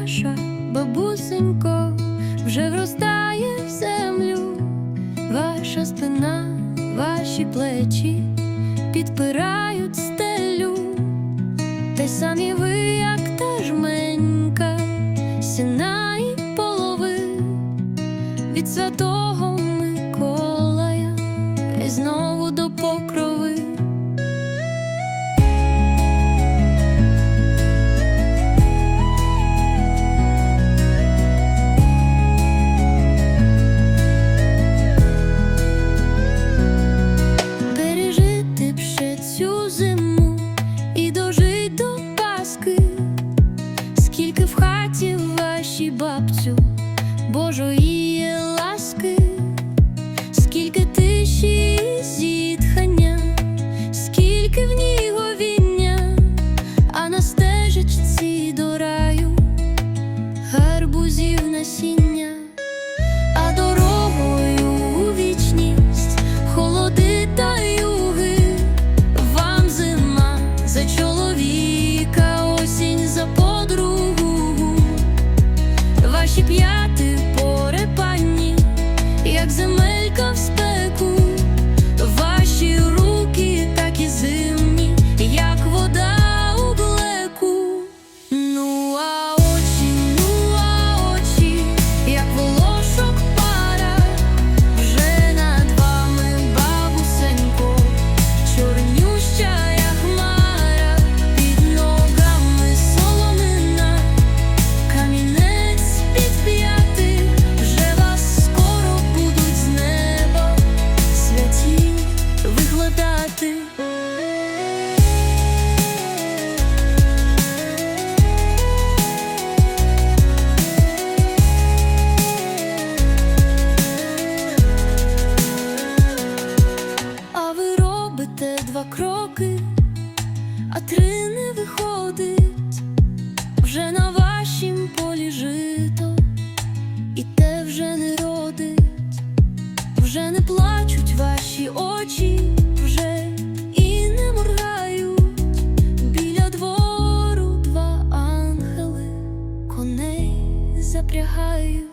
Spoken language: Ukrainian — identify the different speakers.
Speaker 1: наша бабусенько вже вростає в землю, ваша спина, ваші плечі підпирають стелю, та самі ви. Божої ласки, скільки тиші зітхання, скільки в ній говіння, а на стежечці до раю, гарбузів насіння. два кроки, а три не виходить, вже на вашім полі жито, і те вже не родить, вже не плачуть ваші очі, вже і не моргають. Біля двору два ангели коней запрягають.